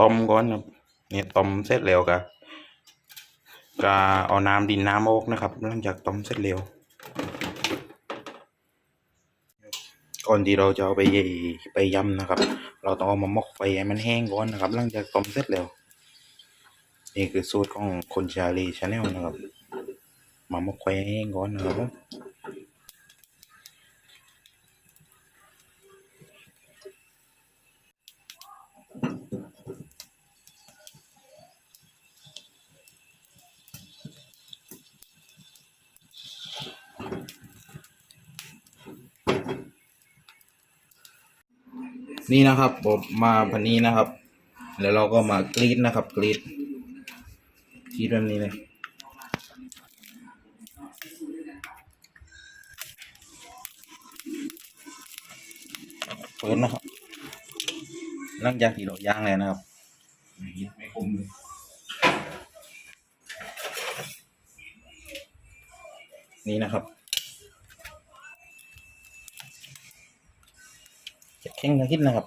ต้มก่อนครับเนี่ยต้มเสร็จแล้วก็ก็เอาน้ำดินน้ำออกนะครับ หลังจากต้มเสร็จแล้วก่อนที่เราจะเอาไปไปยำนะครับ เราต้องเอามาหมกไฟให้มันแห้งก่อนนะครับ หลังจากต้มเสร็จแล้ว นี่คือสูตรของคนชาลีชาแนลนะครับ มาหมกไฟให้แห้งก่อนนะครับ นี่นะครับผมมาพันนี้นะครับ แล้วเราก็มากรีดนะครับ กรีดกรีดแบบนี้เลยเปิดนะครับหลังจากที่เราย่างแล้วนะครับไม่ไม่คมเลยนี่นะครับ จะแข็งนะคิดนะครับ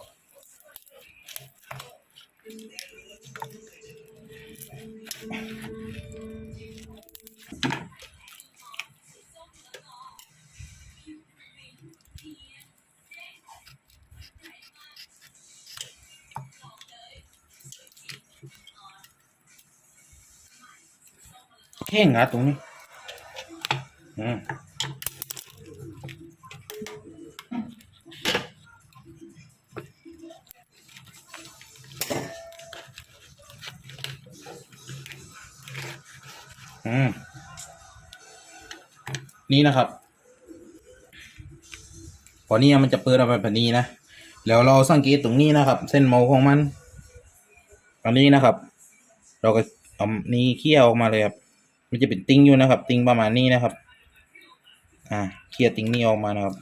แข้งอะตรงนี้ อืม อืมนี่นะครับ พอนี้มันจะเปิดออกมาแบบนี้นะ แล้วเราสังเกตตรงนี้นะครับ เส้นเมาของมัน อันนี้นะครับ เราก็เอานี้เคี่ยวออกมาเลยครับ มันจะเป็นติ้งอยู่นะครับ ติ้งประมาณนี้นะครับ อ่าเคี่ยวติ้งนี้ออกมานะครับ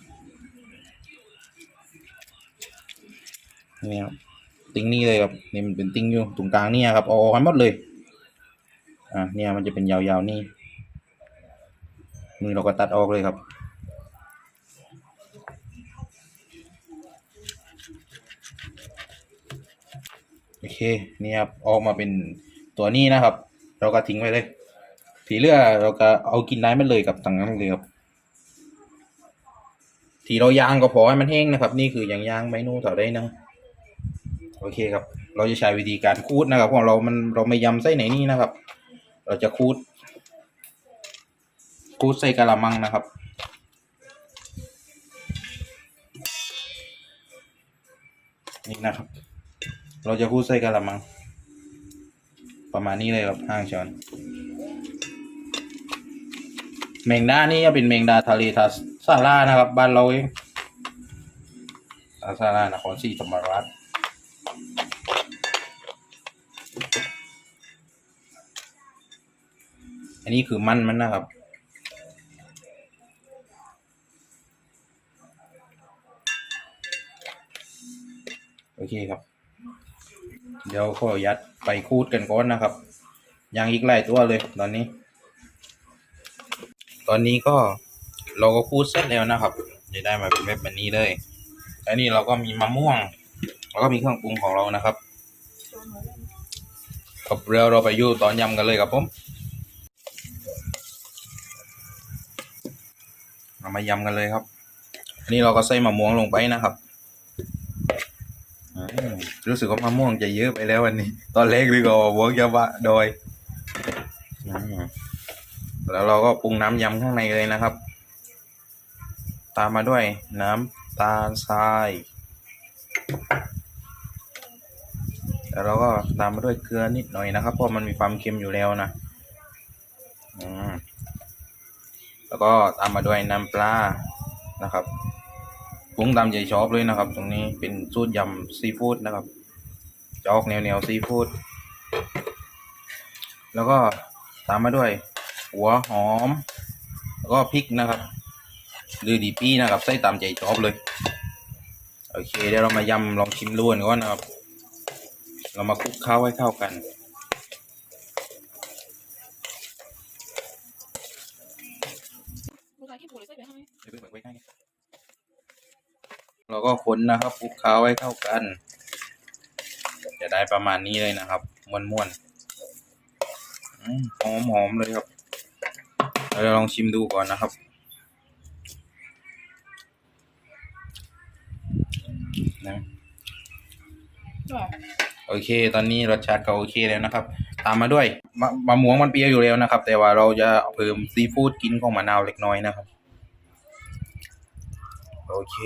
นี่ครับติ้งนี้เลยครับนี่มันเป็นติ้งอยู่ตรงกลางนี่ยครับออกให้หมดเลย อ่าเนี่ยมันจะเป็นยาวๆนี่นี่เราก็ตัดออกเลยครับ โอเคนี่ครับออกมาเป็นตัวนี้นะครับ เราก็ทิ้งไว้เลยทีเหลือเราก็เอากินได้มันเลยกับต่างนั้นเลยครับทีเรายางก็พอให้มันแห้งนะครับ นี่คืออย่างยางเมนูต่อได้นะโอเคครับ เราจะใช้วิธีการคูดนะครับเพราะเรามันเราไม่ยำไส้ไหนนี่นะครับ เราจะคูดคูดใส่กะละมังนะครับ นี่นะครับ เราจะคูดใส่กะละมัง ประมาณนี้เลยครับห้างช้อนแมงดานี่จะเป็นแมงดาทะเลทาซาร่านะครับ บ้านเราเองทาซาร่านครศรีธรรมราช อันนี้คือมันมันนะครับ โอเคครับ เดี๋ยวขอยัดไปคูดกันก่อนนะครับ ยังอีกหลายตัวเลยตอนนี้ ตอนนี้ก็เราก็คูดเสร็จแล้วนะครับจะได้มาเป็นแบบนี้เลยแล้วนี่เราก็มีมะม่วง แล้วก็มีเครื่องปรุงของเรานะครับกับเรือเราไปยู่ตอนยำกันเลยครับผม เรามายำกันเลยครับ อันนี้เราก็ใส่มะม่วงลงไปนะครับอืมรู้สึกว่ามะม่วงจะเยอะไปแล้ววันนี้ ตอนเล็กดีกว่าเวิร์กจะวะโดยอืมแล้วเราก็ปรุงน้ำยำข้างในเลยนะครับ ตามมาด้วยน้ำตาลทรายแล้วเราก็ตามมาด้วยเกลือนิดหน่อยนะครับ เพราะมันมีความเค็มอยู่แล้วนะ อืม แล้วก็ตามมาด้วยน้ำปลานะครับปรุงตามใจชอบเลยนะครับ ตรงนี้เป็นสูตรยำซีฟู้ดนะครับจะออกแนวแนวซีฟู้ดแล้วก็ตามมาด้วย หัวหอม แล้วก็พริกนะครับหรือดีปี้นะครับใส่ตามใจชอบเลยโอเคเดี๋ยวเรามายำลองชิมล้วนก่อนนะครับ เรามาคลุกเข้าให้เข้ากัน ลูกชายขี้ปูเลยใส่ไปให้ ก็คนนะครับคลุกเคล้าให้เข้ากัน จะได้ประมาณนี้เลยนะครับม้วนๆหอมหอมๆเลยครับเราลองชิมดูก่อนนะครับนะโอเค ตอนนี้รสชาติก็โอเคแล้วนะครับ ตามมาด้วยมะมะม่วงมันเปรี้ยวอยู่แล้วนะครับ แต่ว่าเราจะเพิ่มซีฟู้ดกินของมะนาวเล็กน้อยนะครับ โอเค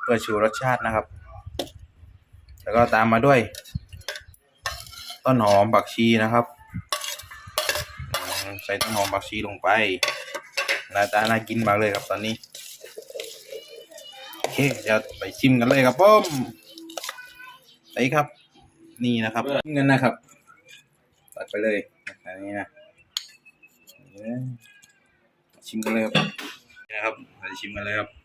เพื่อชูรสชาตินะครับ แล้วก็ตามมาด้วย ต้นหอมบักชีนะครับ ใส่ต้นหอมบักชีลงไปหน้าตาน่ากินมากเลยครับตอนนี้โอเคจะไปชิมกันเลยครับผมไปครับ นี่นะครับเงินนะครับ ตัดไปเลยอันนี้นะชิมกันเลยครับนี่นะครับเราจะชิมกันเลยครับ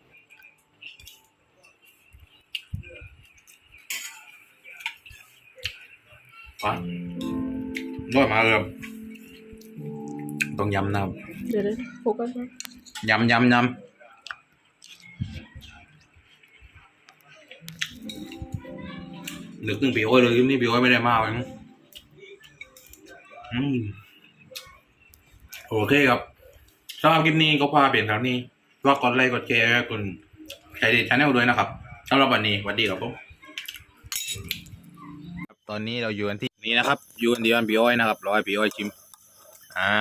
ฟังด้วยมากเลยครับต้องยำนะครับเดี๋ยวเลยโฟกัสนะยำยำยำเหลือครึ่งปีโอ้ยเลยคลิปนี้ปีโอ้ยไม่ได้มากเลยนะอืมโอเคครับสำหรับคลิปนี้ก็พาเปลี่ยนครั้งนี้ว่ากดไลค์กดแชร์กดใช้ดีชาแนลด้วยนะครับสำหรับวันนี้สวัสดีครับผมตอนนี้เราอยู่กันที่ นี่นะครับอยู่กันที่บ้านปีโอ้ยนะครับรอให้ปีโอ้ยชิม อ่า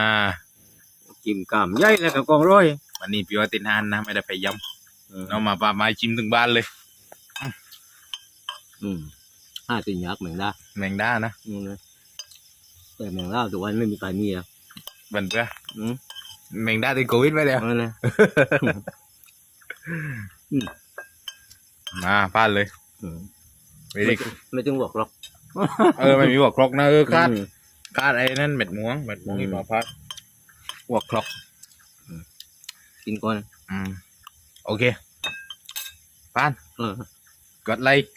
จิ้มกามใหญ่เลยกับกองร้อยวันนี้พี่ว่าติดนานนะไม่ได้ไปย้เออำเรามาปามาชิมถึงบ้านเลย อืมห้าตินยักษ์แมงดาแมงด้านะอืมนะแต่แมงดาตัววันไม่มีใครมีอะบันเพื่ออืมแมงด้าติดโควิดไปแล้วนั่นนะมาพลาดเลยอืมไม่ได้ไม่ต้องบอกหรอก เออไม่มีหัวครกนะเออคาดอืมคาดไอ้นั่นเม็ดม่วงเม็ดม่วงอืมที่มาพลาดหัวครกกินก่อนอืมโอเคพลาดเออกดไลค์